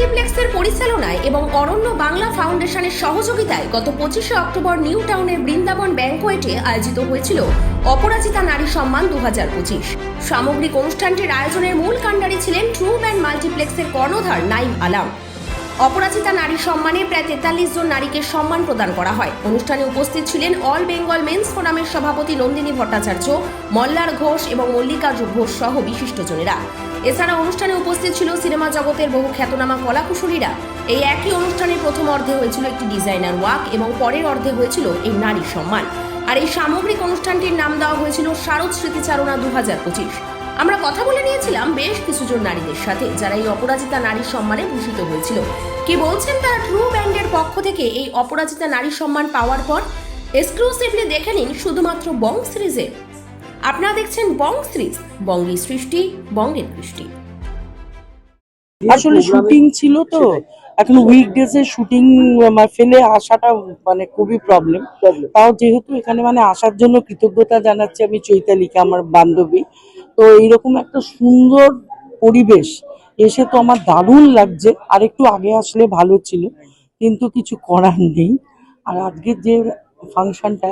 মাল্টিপ্লেক্সের পরিচালনায় এবং অরণ্য বাংলা ফাউন্ডেশনের সহযোগিতায় গত পঁচিশে অক্টোবর নিউ টাউনের বৃন্দাবন ব্যাংকোয়েটে আয়োজিত হয়েছিল অপরাজিতা নারী সম্মান দু হাজার পঁচিশ। সামগ্রিক অনুষ্ঠানটির আয়োজনের মূল কাণ্ডারি ছিলেন ট্রু ব্যান্ড মাল্টিপ্লেক্সের কর্ণধার নাইম আলাম। অপরাজিতা নারী সম্মানে প্রায় তেতাল্লিশ জন নারীকে সম্মান প্রদান করা হয়। অনুষ্ঠানে উপস্থিত ছিলেন অল বেঙ্গল মেন্স ফোরামের সভাপতি নন্দিনী ভট্টাচার্য, মল্লার ঘোষ এবং মল্লিকা ঘোষ সহ বিশিষ্টজনেরা এছাড়া অনুষ্ঠানে উপস্থিত ছিল সিনেমা জগতের বহু খ্যাতনামা কলাকুশলীরা। এই একই অনুষ্ঠানের প্রথম অর্ধে হয়েছিল একটি ডিজাইনার ওয়াক এবং পরের অর্ধে হয়েছিল এই নারী সম্মান। আর এই সামগ্রিক অনুষ্ঠানটির নাম দেওয়া হয়েছিল শারদ স্মৃতিচারণা দু হাজার পঁচিশ। আমরা কথা বলে নিয়েছিলাম বেশ কিছুজন নারীদের সাথে, যারা এই অপরাজিতা নারী সম্মানে ভূষিত হয়েছিল। কি বলছেন তারা ট্রু ব্যান্ডের পক্ষ থেকে এই অপরাজিতা নারী সম্মান পাওয়ার পর? এক্সক্লুসিভলি দেখে নিন শুধুমাত্র বং সিরিজে আপনারা দেখছেন বং সিরিজ বঙ্গের সৃষ্টি বঙ্গের কৃষ্টি। আসলে শুটিং ছিল তো। এখন উইকডেজ এ শুটিং ফেলে আসাটা মানে খুবই প্রবলেম তাও যেহেতু এখানে মানে আসার জন্য কৃতজ্ঞতা জানাচ্ছি আমি চৈতালিকে আমার বান্ধবী। তো এইরকম একটা সুন্দর পরিবেশ এসে তো আমার দারুণ লাগছে। আর একটু আগে আসলে ভালো ছিল কিন্তু কিছু করার নেই। আর আজকের যে ফাংশনটা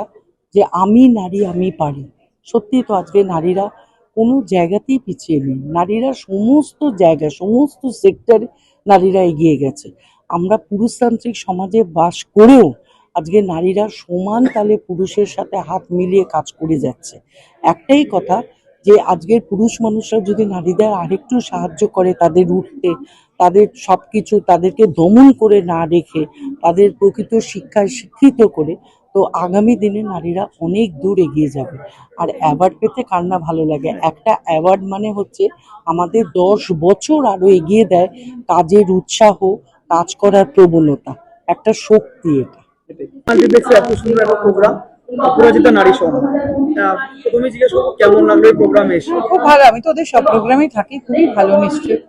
যে আমি নারী আমি পারি। সত্যি তো আজকে নারীরা কোনো জায়গাতেই পিছিয়ে নেই। নারীরা সমস্ত জায়গায়, সমস্ত সেক্টরে নারীরা এগিয়ে গেছে। আমরা পুরুষতান্ত্রিক সমাজে বাস করেও আজকে নারীরা সমান তালে পুরুষের সাথে হাত মিলিয়ে কাজ করে যাচ্ছে। একটাই কথা যে আজকের পুরুষ মানুষরা যদি নারীদের আরেকটু সাহায্য করে তাদের উঠতে, তাদের সব কিছু তাদেরকে দমন করে না রেখে, তাদের প্রকৃত শিক্ষায় শিক্ষিত করে তো আগামী দিনে নারীরা অনেক দূর এগিয়ে যাবে। আর অ্যাওয়ার্ড পেতে কার না ভালো লাগে? একটা অ্যাওয়ার্ড মানে হচ্ছে আমাদের দশ বছর আরও এগিয়ে দেয় কাজের উৎসাহ কাজ করার প্রবণতা। একটা শক্তি এটা। মাল্টিপ্লেক্সে এত সুন্দর একটা প্রোগ্রাম অপরাজিতা নারী সম্মান প্রথমে জিজ্ঞেস করব কেমন লাগল এই প্রোগ্রামে এসে? খুব ভালো আমি তো ওদের সব প্রোগ্রামেই থাকি খুবই ভালো নিশ্চয়ই।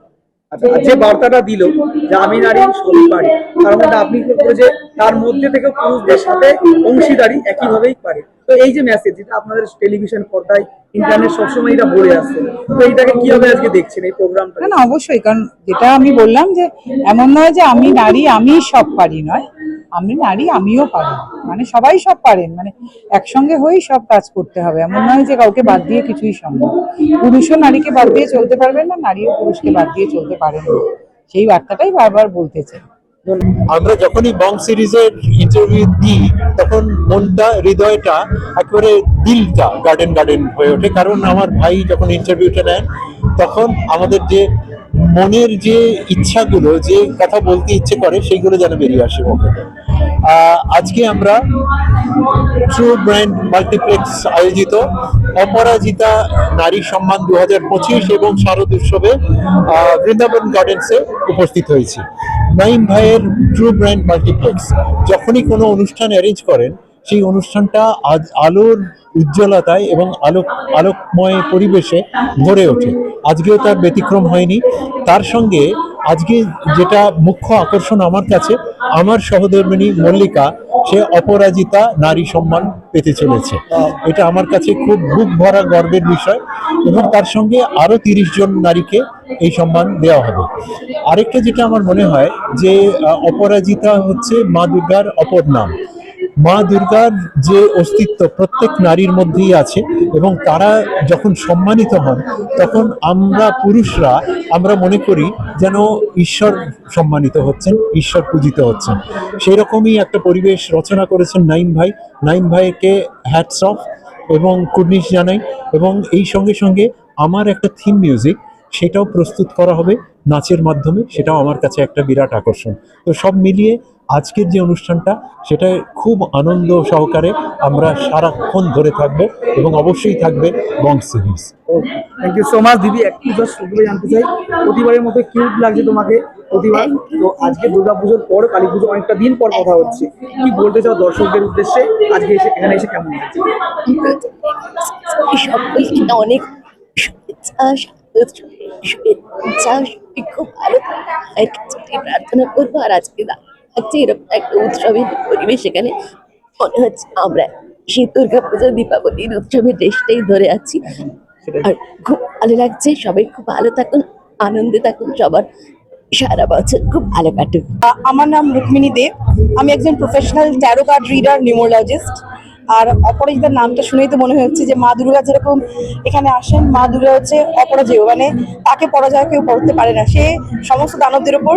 আচ্ছা যে বার্তাটা দিল যে আমি নারী, সবই পারি, তার মধ্যে আপনি যে তার মধ্যে থেকে পুরুষদের সাথে অংশীদারি একইভাবেই পারে? তো এই যে মেসেজ যেটা আপনাদের টেলিভিশন পর্দায় ইন্টারনেট সবসময় এটা আসছে, তো কীভাবে আজকে দেখছেন এই প্রোগ্রামটা না, অবশ্যই, কারণ যেটা আমি বললাম যে এমন নয় যে আমি নারী, আমি সব পারি নয়। আমি নারী, আমিও পারি। মানে সবাই সব পারেন। মানে একসঙ্গে হয়েই সব কাজ করতে হবে। এমন নয় যে কাউকে বাদ দিয়ে কিছুই সম্ভব। পুরুষও নারীকে বাদ দিয়ে চলতে পারবেন না, নারীও পুরুষকে বাদ দিয়ে চলতে পারেন না। সেই বার্তাটাই বারবার বলতে চাই আমরা যখনই বং সিরিজের ইন্টারভিউ দিই, তখন মনটা, হৃদয়টা একেবারে দিলটা গার্ডেন গার্ডেন হয়ে ওঠে। কারণ আমার ভাই যখন ইন্টারভিউটা নেন, তখন আমাদের যে মনের যে ইচ্ছাগুলো, যে কথা বলতে ইচ্ছে করে, সেইগুলো যেন বেরিয়ে আসে মুখে। আজকে আমরা ট্রু ব্র্যান্ড মাল্টিপ্লেক্স আয়োজিত অপরাজিতা নারী সম্মান দু হাজার পঁচিশ এবং শারদ উৎসবে বৃন্দাবন গার্ডেন্সে উপস্থিত হয়েছি। নাইম ভাইয়ের ট্রু ব্র্যান্ড মাল্টিপ্লেক্স যখনই কোনো অনুষ্ঠান অ্যারেঞ্জ করেন, সেই অনুষ্ঠানটা আজ আলোর উজ্জ্বলতায় এবং আলোক, আলোকময় পরিবেশে ভরে ওঠে। আজকেও তার ব্যতিক্রম হয়নি। তার সঙ্গে আজকে যেটা মুখ্য আকর্ষণ আমার কাছে, আমার সহধর্মিণী মল্লিকা, সে অপরাজিতা নারী সম্মান পেতে চলেছে। এটা আমার কাছে খুব বুক ভরা গর্বের বিষয় এবং তার সঙ্গে আরও তিরিশ জন নারীকে এই সম্মান দেওয়া হবে। আরেকটা যেটা আমার মনে হয় যে অপরাজিতা হচ্ছে মা দুর্গার অপর নাম। মা দুর্গার যে অস্তিত্ব প্রত্যেক নারীর মধ্যেই আছে এবং তারা যখন সম্মানিত হন, তখন আমরা পুরুষরা, আমরা মনে করি যেন ঈশ্বর সম্মানিত হচ্ছেন, ঈশ্বর পূজিত হচ্ছেন। সেই রকমই একটা পরিবেশ রচনা করেছেন নাইম ভাই। নাইম ভাইকে হ্যাটস অফ এবং কুর্নিশ জানাই এবং এই সঙ্গে সঙ্গে আমার একটা থিম মিউজিক সেটাও প্রস্তুত করা হবে নাচের মাধ্যমে, সেটাও আমার কাছে একটা বিরাট আকর্ষণ। তো সব মিলিয়ে আজকের যে অনুষ্ঠানটা সেটা খুব আনন্দ সহকারে আমরা সারাক্ষণ ধরে থাকব এবং অবশ্যই থাকবে bong series thank you so much দিদি একটু জাস্ট শুধু জানতে চাই প্রতিবারের মতো কিউট লাগছে তোমাকে প্রতিবার তো আজকে দুর্গাপুজোর পর কালী পুজো অনেকটা দিন পর কথা হচ্ছে কি বলতে চাও দর্শকদের উদ্দেশ্যে আজকে এসে এখানে এসে কেমন লাগছে সকলকে অনেক শুভেচ্ছা শুভেচ্ছা খুব ভালো প্রার্থনা করব আর আজকে আজকে এরকম একটা উৎসবের পরিবেশ এখানে মনে হচ্ছে আমরা। সেই দুর্গা পুজো দীপাবলির উৎসবের ড্রেসটাই ধরে আছি। আর খুব ভালো লাগছে সবাই খুব ভালো থাকুন আনন্দে থাকুন সবার সারা বছর খুব ভালো কাটুক। আমার নাম রুক্মিণী দেব। আমি একজন professional tarot card reader numerologist আর অপরাজিতার নামটা শুনেই তো মনে হচ্ছে যে মা দুর্গা যেরকম এখানে আসেন মা দুর্গা হচ্ছে অপরাজেয়। মানে তাকে পরাজয় কেউ পড়তে পারে না। সে সমস্ত দানবদের ওপর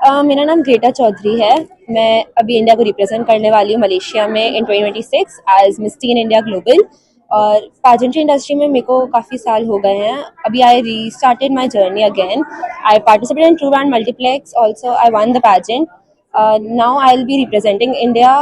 मेरा नाम ग्रेटा चौधरी है। मैं अभी इंडिया को रिप्रेजेंट करने वाली हूँ मलेशिया में in 2026 as Miss Teen India Global और पाजेंट्री इंडस्ट्री में मेरे को काफ़ी साल हो गए हैं। अभी I restarted my journey again I participate in True and Multiplex also I won the pageant uh, now i'll be representing india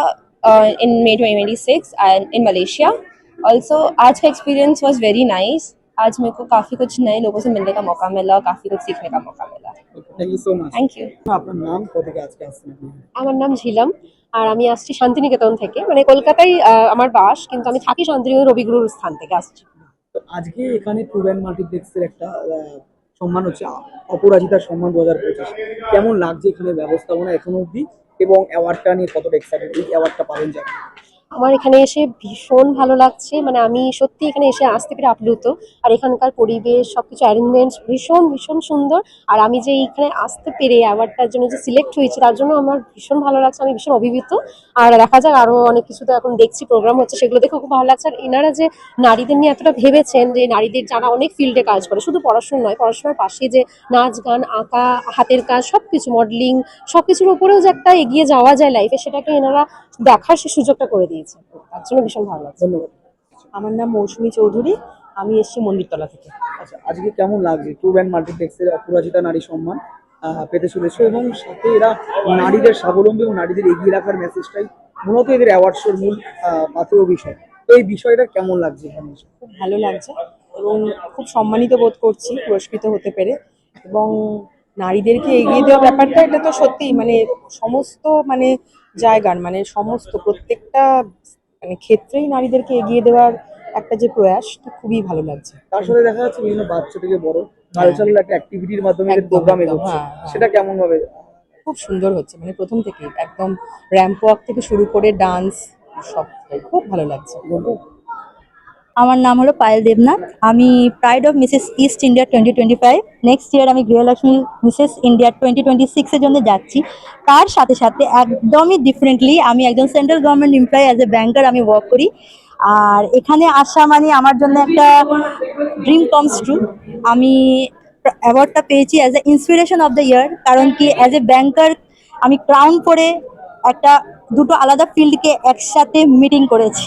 uh, in twenty 2026 and in malaysia also आज का एक्सपीरियंस वॉज़ वेरी नाइस आज मेरे को काफ़ी कुछ नए लोगों से मिलने का मौका मिला काफ़ी कुछ सीखने का मौका मिला thank you so much thank you আপনার নাম কোথা থেকে আজকে আসছেন আপনি আমার নাম ঝিলাম আর আমি আসছি শান্তিনিকেতন থেকে মানে কলকাতায় আহ, আমার বাস কিন্তু আমি থাকি শান্তিনিকেতন রবিগুরুর স্থান থেকে আসছি তো আজকে এখানে ট্রু ব্যান্ড মাল্টিপ্লেক্সের একটা আহ, সম্মান হচ্ছে আ- অপরাজিতার সম্মান দু হাজার পঁচিশ কেমন লাগছে এখানে ব্যবস্থাপনা এখনো অবধি এবং অ্যাওয়ার্ডটা নিয়ে কতটা এক্সাইটেড এই অ্যাওয়ার্ডটা পাবেন যাবে আমার এখানে এসে ভীষণ ভালো লাগছে। মানে আমি সত্যি এখানে এসে আসতে পেরে আপ্লুত। আর এখানকার পরিবেশ, সবকিছু অ্যারেঞ্জমেন্ট ভীষণ ভীষণ সুন্দর। আর আমি যে এইখানে আসতে পেরে অ্যাওয়ার্ডটার জন্য যে সিলেক্ট হয়েছি, তার জন্য আমার ভীষণ ভালো লাগছে। আমি ভীষণ অভিভূত। আর দেখা যাক, আরও অনেক কিছু তো এখন দেখছি প্রোগ্রাম হচ্ছে, সেগুলো দেখে খুব ভালো লাগছে। আর এনারা যে নারীদের নিয়ে এতটা ভেবেছেন যে নারীদের যারা অনেক ফিল্ডে কাজ করে, শুধু পড়াশোনা নয়, পড়াশোনার পাশে যে নাচ, গান, আঁকা, হাতের কাজ, সবকিছু মডেলিং সব কিছুর উপরেও যে একটা এগিয়ে যাওয়া যায় লাইফে সেটাকে এনারা দেখার সে সুযোগটা করে দিয়েছে। তার জন্য ভীষণ ভালো লাগছে। ধন্যবাদ। আমার নাম মৌসুমী চৌধুরী আমি এসেছি মন্দিরতলা থেকে। আচ্ছা আজকে কেমন লাগছে? ট্রু ব্যান্ড মাল্টিপ্লেক্সের অপরাজিতা নারী সম্মান পেতে চলেছে এবং সাথে এরা নারীদের স্বাবলম্বী এবং নারীদের এগিয়ে রাখার মেসেজটাই মূলত এদের অ্যাওয়ার্ড শোর মূল পাথেয় বিষয়। তো এই বিষয়টা কেমন লাগছে? খুব ভালো লাগছে এবং খুব সম্মানিত বোধ করছি পুরস্কৃত হতে পেরে এবং নারীদেরকে এগিয়ে দেওয়া ব্যাপারটা এটা তো সত্যি মানে সমস্ত মানে জায়গার মানে সমস্ত প্রত্যেকটা মানে ক্ষেত্রেই নারীদেরকে এগিয়ে দেওয়ার একটা যে প্রয়াস তা খুবই ভালো লাগছে। তার সাথে দেখা যাচ্ছে বিভিন্ন বাচ্চা থেকে বড় কালচারাল একটা অ্যাক্টিভিটির মাধ্যমে প্রোগ্রাম এগোচ্ছে হ্যাঁ, হ্যাঁ। সেটা কেমন ভাবে? খুব সুন্দর হচ্ছে মানে প্রথম থেকে একদম র্যাম্প ওয়াক থেকে শুরু করে ডান্স সব খুব ভালো লাগছে। আমার নাম হলো পায়েল দেবনাথ। আমি pride of Mrs East India twenty twenty five next year আমি Grihalakshmi Mrs India twenty twenty সিক্সের জন্য যাচ্ছি। তার সাথে সাথে একদমই ডিফারেন্টলি আমি একজন central government employee as a banker আমি ওয়ার্ক করি। আর এখানে আসা মানে আমার জন্য একটা ড্রিম কমস ট্রু আমি অ্যাওয়ার্ডটা পেয়েছি as a inspiration of the year কারণ কি অ্যাজ এ ব্যাংকার আমি ক্রাউন করে একটা দুটো আলাদা ফিল্ডকে একসাথে মিটিং করেছি।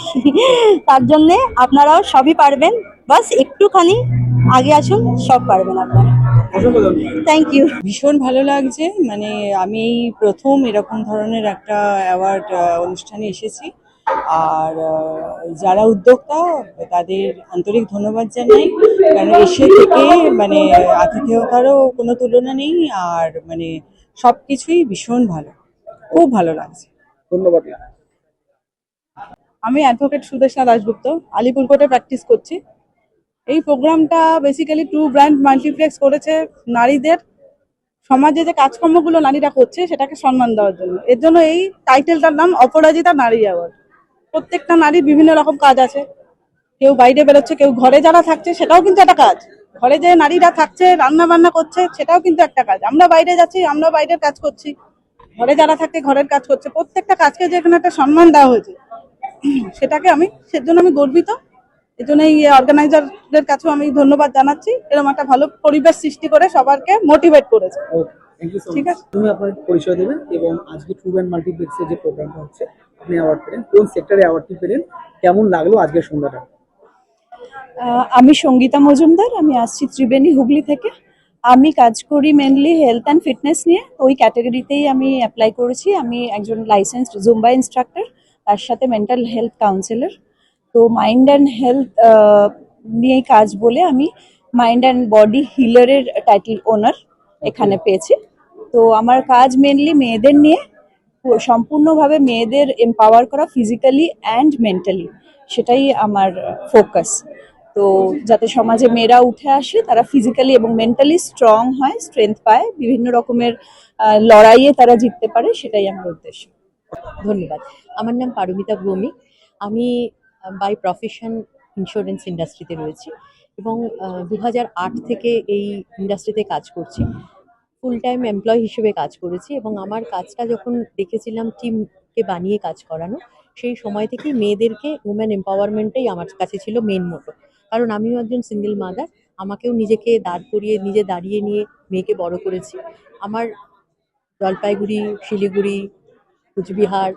তার জন্যে আপনারাও সবই পারবেন। বাস একটুখানি আগে আসুন, সব পারবেন আপনারা। থ্যাংক ইউ ভীষণ ভালো লাগছে। মানে আমি প্রথম এরকম ধরনের একটা অ্যাওয়ার্ড অনুষ্ঠানে এসেছি। আর যারা উদ্যোক্তা, তাদের আন্তরিক ধন্যবাদ জানাই। কারণ এসে থেকে মানে আতিথেয়তারও কোনো তুলনা নেই। আর মানে সব কিছুই ভীষণ ভালো। খুব ভালো লাগছে। ধন্যবাদ। আমি অ্যাডভোকেট সুদেশনা দাশগুপ্ত, আলিপুর কোর্টে প্র্যাকটিস করছি। এই প্রোগ্রামটা বেসিক্যালি টু ব্র্যান্ড মাল্টিপ্লেক্স করেছে নারীদের। সমাজে যে কাজকর্মগুলো নারীরা করছে, সেটাকে সম্মান দেওয়ার জন্য। এর জন্য এই টাইটেলটার নাম অপরাজিতা নারী অ্যাওয়ার্ড প্রত্যেকটা নারীর বিভিন্ন রকম কাজ আছে। কেউ বাইরে বেরোচ্ছে, কেউ ঘরে যারা থাকছে, সেটাও কিন্তু একটা কাজ। ঘরে যে নারীরা থাকছে রান্না বান্না করছে, সেটাও কিন্তু একটা কাজ। আমরা বাইরে যাচ্ছি আমরা বাইরের কাজ করছি। ঘরে যারা থাকে ঘরের কাজ করছে প্রত্যেকটা কাজকে যে এখানে একটা সম্মান দেওয়া হয়েছে সেটাকে আমি সেজন্য আমি গর্বিত। এই জন্য এই অর্গানাইজারদের কাছেও আমি ধন্যবাদ জানাচ্ছি। এরকম একটা ভালো পরিবেশ সৃষ্টি করে সবারকে মোটিভেট করেছে। থ্যাংক ইউ ঠিক আছে। তুমি আপনার পরিচয় দেবেন এবং আজকে ট্রু ব্যান্ড মাল্টিপ্লেক্সের যে প্রোগ্রামটা হচ্ছে আপনি অ্যাওয়ার্ড পেলেন। কোন সেক্টরে অ্যাওয়ার্ডটি পেলেন? কেমন লাগল আজকের সন্ধ্যাটা? আহ, আমি সঙ্গীতা মজুমদার আমি আসছি ত্রিবেণী হুগলি থেকে। আমি কাজ করি মেনলি হেলথ অ্যান্ড ফিটনেস নিয়ে। ওই ক্যাটাগরিতেই আমি অ্যাপ্লাই করেছি। আমি একজন লাইসেন্সড জুম্বা ইনস্ট্রাক্টর তার সাথে মেন্টাল হেলথ কাউন্সিলর তো মাইন্ড অ্যান্ড হেলথ নিয়ে কাজ বলে আমি মাইন্ড অ্যান্ড বডি হিলারের টাইটেল ওনার এখানে পেয়েছি। তো আমার কাজ মেনলি মেয়েদের নিয়ে। সম্পূর্ণভাবে মেয়েদের এম্পাওয়ার করা ফিজিক্যালি অ্যান্ড মেন্টালি সেটাই আমার ফোকাস তো যাতে সমাজে মেয়েরা উঠে আসে, তারা ফিজিক্যালি এবং মেন্টালি স্ট্রং হয় স্ট্রেংথ পায়, বিভিন্ন রকমের লড়াইয়ে তারা জিততে পারে, সেটাই আমার উদ্দেশ্য। ধন্যবাদ। আমার নাম পারমিতা ভৌমিক। আমি বাই প্রফেশন ইন্স্যুরেন্স ইন্ডাস্ট্রিতে রয়েছি এবং দু থেকে এই ইন্ডাস্ট্রিতে কাজ করছি। ফুল টাইম এমপ্লয় হিসেবে কাজ করেছি এবং আমার কাজটা যখন দেখেছিলাম টিমকে বানিয়ে কাজ করানো, সেই সময় থেকেই মেয়েদেরকে উমেন এম্পাওয়ারমেন্টটাই আমার কাছে ছিল মেন মোটো কারণ আমিও একজন সিঙ্গেল মাদার আমাকেও নিজেকে দাঁড় করিয়ে, নিজে দাঁড়িয়ে নিয়ে মেয়েকে বড় করেছি। আমার জলপাইগুড়ি, শিলিগুড়ি, কুচবিহার,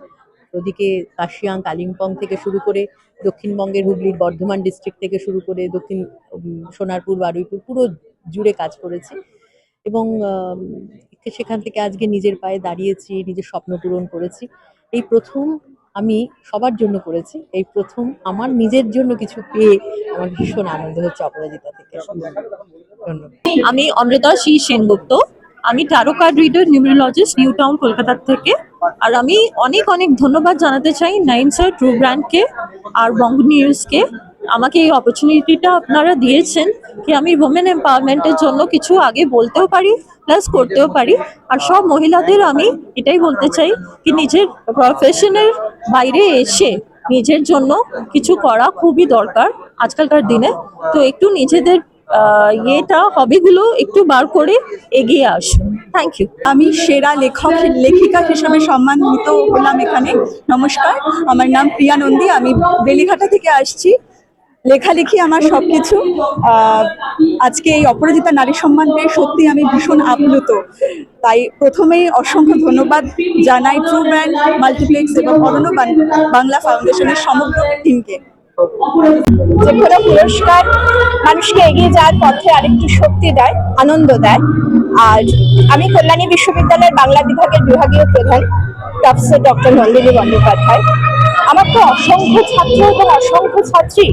ওদিকে কাশিয়াং, কালিম্পং থেকে শুরু করে দক্ষিণবঙ্গের হুগলির বর্ধমান ডিস্ট্রিক্ট থেকে শুরু করে দক্ষিণ সোনারপুর, বারুইপুর পুরো জুড়ে কাজ করেছি। এবং সেখান থেকে আজকে নিজের পায়ে দাঁড়িয়েছি, নিজের স্বপ্ন পূরণ করেছি। এই প্রথম আমি সবার জন্য করেছি। এই প্রথম আমার নিজের জন্য কিছু পেয়ে আমার ভীষণ আনন্দ হচ্ছে অপরাজিতা থেকে। আমি অমৃতা শ্রী সেনগুপ্ত। আমি tarot card reader numerologist new town কলকাতার থেকে। আর আমি অনেক অনেক ধন্যবাদ জানাতে চাই নাইন স্যার ট্রু ব্র্যান্ডকে আর বঙ্গ নিউজকে। আমাকে এই অপরচুনিটিটা আপনারা দিয়েছেন। কি আমি ওমেন এম্পাওয়ারমেন্টের জন্য কিছু আগে বলতেও পারি? প্লাস করতেও পারি। আর সব মহিলাদের আমি এটাই বলতে চাই কি নিজের প্রফেশনের বাইরে এসে নিজের জন্য কিছু করা খুবই দরকার আজকালকার দিনে। তো একটু নিজেদের ইয়েটা হবিগুলো একটু বার করে এগিয়ে আসুন। থ্যাংক ইউ আমি সেরা লেখক, লেখিকা হিসেবে সম্মানিত হলাম এখানে। নমস্কার। আমার নাম প্রিয়া নন্দী। আমি বেলিঘাটা থেকে আসছি। লেখালেখি আমার সবকিছু। আহ, আজকে এই অপরাজিতা নারী সম্মান পেয়ে সত্যি আমি ভীষণ আপ্লুত। তাই প্রথমেই অসংখ্য ধন্যবাদ জানাই ট্রু ব্র্যান্ড মাল্টিপ্লেক্স এবং বাং- বাংলা ফাউন্ডেশনের সমগ্র টিমকে যে কোনো পুরস্কার মানুষকে এগিয়ে যাওয়ার পথে আরেকটু শক্তি দেয় আনন্দ দেয়। আর আমি কল্যাণী বিশ্ববিদ্যালয়ের বাংলা বিভাগের বিভাগীয় প্রধান প্রফেসর ডক্টর নন্দিনী বন্দ্যোপাধ্যায়। আমার তো অসংখ্য ছাত্র এবং অসংখ্য ছাত্রী।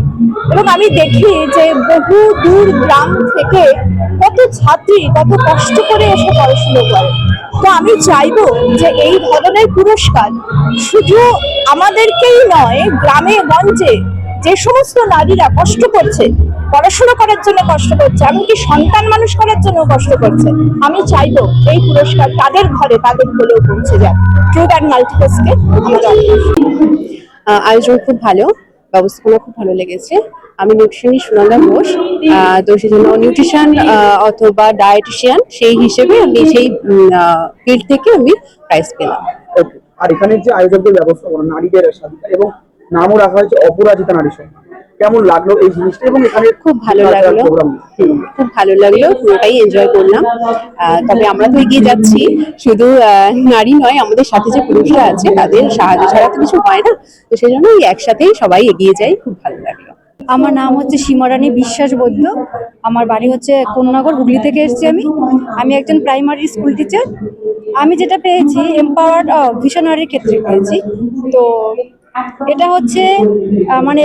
এবং আমি দেখি যে বহু দূর গ্রাম থেকে কত ছাত্রী কত কষ্ট করে এসে পড়াশুনো করে। তো আমি চাইব যে এই ধরনের পুরস্কার শুধু আমাদেরকেই নয় গ্রামে গঞ্জে যে সমস্ত নারীরা কষ্ট করছে পড়াশোনা করার জন্য কষ্ট করছে এমনকি সন্তান মানুষ করার জন্য কষ্ট করছে আমি চাইব এই পুরস্কার তাদের ঘরে তাদের বলেও পৌঁছে যাক। ট্রু অ্যান্ড আহ, আয়োজন খুব ভালো, ব্যবস্থাপনা খুব ভালো লেগেছে। আমি নিউট্রিশনি সুনন্দা ঘোষ তো সেজন্য নিউট্রিশন অথবা ডায়েটিশিয়ান, সেই হিসেবে আমি সেই ফিল্ড থেকে আমি প্রাইজ পেলাম। আর এখানে যে আয়োজকদের ব্যবস্থাপনা, নারীদের সাথে, এবং নামও রাখা হয়েছে, অপরাজিতা নারী সম্মান কেমন লাগল এই জিনিসটা? এবং এখানে খুব ভালো লাগল। খুব ভালো লাগল। পুরোটাই এনজয় করলাম। আহ, তবে আমরা তো এগিয়ে যাচ্ছি। শুধু আহ, নারী নয় আমাদের সাথে যে পুরুষরা আছে তাদের সাহায্য ছাড়া তো কিছু হয় না। তো সেই জন্য একসাথেই সবাই এগিয়ে যাই। খুব ভালো লাগল। আমার নাম হচ্ছে সীমারানী বিশ্বাস বৈদ্য। আমার বাড়ি হচ্ছে কোন্নগর হুগলি থেকে এসেছি আমি। আমি একজন প্রাইমারি স্কুল টিচার আমি যেটা পেয়েছি এম্পাওয়ার্ড ভিশনারির ক্ষেত্রে পেয়েছি। তো এটা হচ্ছে আহ, মানে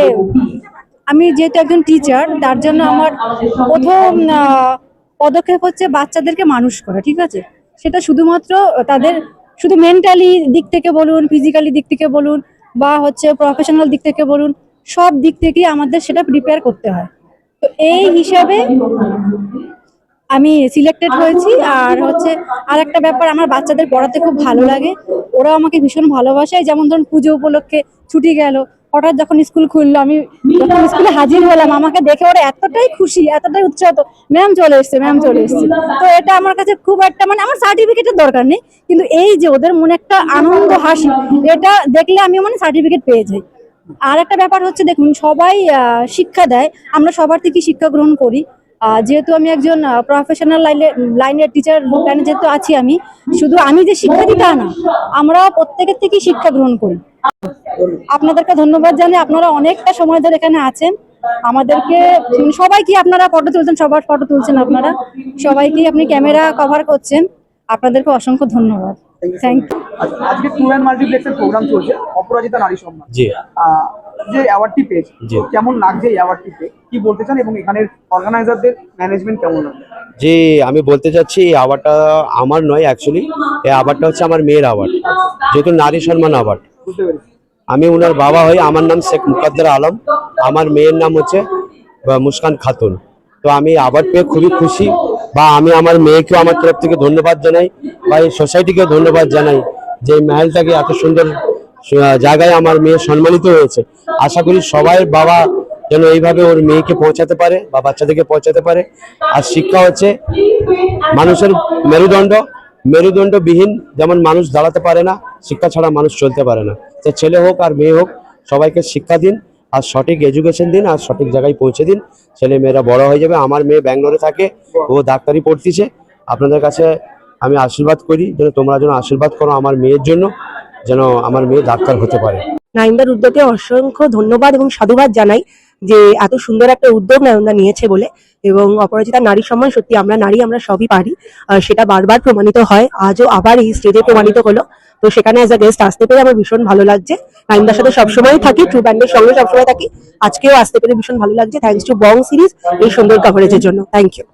আমি যেহেতু একজন টিচার তার জন্য আমার প্রথম পদক্ষেপ হচ্ছে বাচ্চাদেরকে মানুষ করা, ঠিক আছে? সেটা শুধুমাত্র তাদের শুধু মেন্টালি দিক থেকে বলুন ফিজিক্যালি দিক থেকে বলুন, বা হচ্ছে প্রফেশনাল দিক থেকে বলুন, সব দিক থেকেই আমাদের সেটা প্রিপেয়ার করতে হয়। তো এই হিসাবে আমি সিলেক্টেড হয়েছি, আর হচ্ছে আর একটা ব্যাপার, আমার বাচ্চাদের পড়াতে খুব ভালো লাগে। ওরা আমাকে ভীষণ ভালোবাসে যেমন ধরুন পুজো উপলক্ষে ছুটি গেল হঠাৎ যখন স্কুল খুললো, আমি যখন স্কুলে হাজির হলাম, আমাকে দেখে ওরা এতটাই খুশি, এতটাই উৎসাহিত। ম্যাম চলে এসছে, ম্যাম চলে এসছে। তো এটা আমার কাছে খুব একটা মানে আমার সার্টিফিকেটের দরকার নেই, কিন্তু এই যে ওদের মনে একটা আনন্দ, হাসি, এটা দেখলে আমি মানে সার্টিফিকেট পেয়ে যাই। আর একটা ব্যাপার হচ্ছে, দেখুন, সবাই শিক্ষা দেয়, আমরা সবার থেকে শিক্ষা গ্রহণ করি। যেহেতু আমি একজন প্রফেশনাল লাইনে লাইনের টিচার লাইনে যেহেতু আছি আমি শুধু আমি যে শিক্ষার্থী তা না আমরা প্রত্যেকের থেকেই শিক্ষা গ্রহণ করি। আপনাদেরকে ধন্যবাদ জানাই আপনারা অনেকটা সময় ধরে এখানে আছেন। আমাদেরকে সবাইকে আপনারা ফটো তুলছেন সবার ফটো তুলছেন আপনারা। সবাইকে আপনি ক্যামেরা কভার করছেন। আপনাদেরকে অসংখ্য ধন্যবাদ। থ্যাংক ইউ আজকে ট্রু অ্যান্ড মাল্টিপ্লেক্সের প্রোগ্রাম চলছে অপরাজিতা নারী সম্মান। জি। যে অ্যাওয়ার্ডটি পেয়েছে কেমন লাগছে এই অ্যাওয়ার্ডটি পেয়ে কি বলতে চান এবং এখানের অর্গানাইজারদের ম্যানেজমেন্ট কেমন লাগে যে আমি বলতে চাচ্ছি এই আওয়ার্ডটা আমার নয় অ্যাকচুয়ালি এই আওয়ার্ডটা হচ্ছে আমার মেয়ের আওয়ার্ড যেহেতু নারী সম্মান আওয়ার্ড আমি ওনার বাবা হই আমার নাম শেখ মুকাদ্দার আলম। আমার মেয়ের নাম হচ্ছে মুস্কান খাতুন। তো আমি আওয়ার্ড পেয়ে খুবই খুশি বা আমি আমার মেয়েকেও আমার তরফ থেকে ধন্যবাদ জানাই বা এই সোসাইটিকেও ধন্যবাদ জানাই যে এই মেহেলটাকে এত সুন্দর জায়গায় আমার মেয়ে সম্মানিত হয়েছে। আশা করি সবাই বাবা যেন এইভাবে ওর মেয়েকে পৌঁছাতে পারে বা বাচ্চাদেরকে পৌঁছাতে পারে। আর শিক্ষা হচ্ছে মানুষের মেরুদণ্ড। মেরুদণ্ডবিহীন যেমন মানুষ দাঁড়াতে পারে না, শিক্ষা ছাড়া মানুষ চলতে পারে না। সে ছেলে হোক আর মেয়ে হোক, সবাইকে শিক্ষা দিন, আর সঠিক এডুকেশন দিন, আর সঠিক জায়গায় পৌঁছে দিন। ছেলে মেয়েরা বড় হয়ে যাবে। আমার মেয়ে ব্যাঙ্গালোরে থাকে, ও ডাক্তারি পড়তেছে। আপনাদের কাছে আমি আশীর্বাদ করি, যেন তোমরা যেন আশীর্বাদ করো আমার মেয়ের জন্য, যেন আমার মেয়ে ডাক্তার হতে পারে। নাইন্দার উদ্যোগে অসংখ্য ধন্যবাদ এবং সাধুবাদ জানাই। যে এত সুন্দর একটা উদ্যোগ নয়ন্দা নিয়েছে বলে এবং অপরাজিতা নারী সম্মান, সত্যি আমরা নারী, আমরা সবই পারি। সেটা বারবার প্রমাণিত হয়। আজও আবার এই স্টেজে প্রমাণিত হলো। তো সেখানে অ্যাজ আ গেস্ট আসতে পেরে আমার ভীষণ ভালো লাগছে। নাইমদার সাথে সবসময় থাকি ট্রু ব্যান্ডের সঙ্গে সবসময় থাকি। আজকেও আসতে পেরে ভীষণ ভালো লাগছে। থ্যাংকস টু বং সিরিজ এই সুন্দর কভারেজের জন্য। Thank you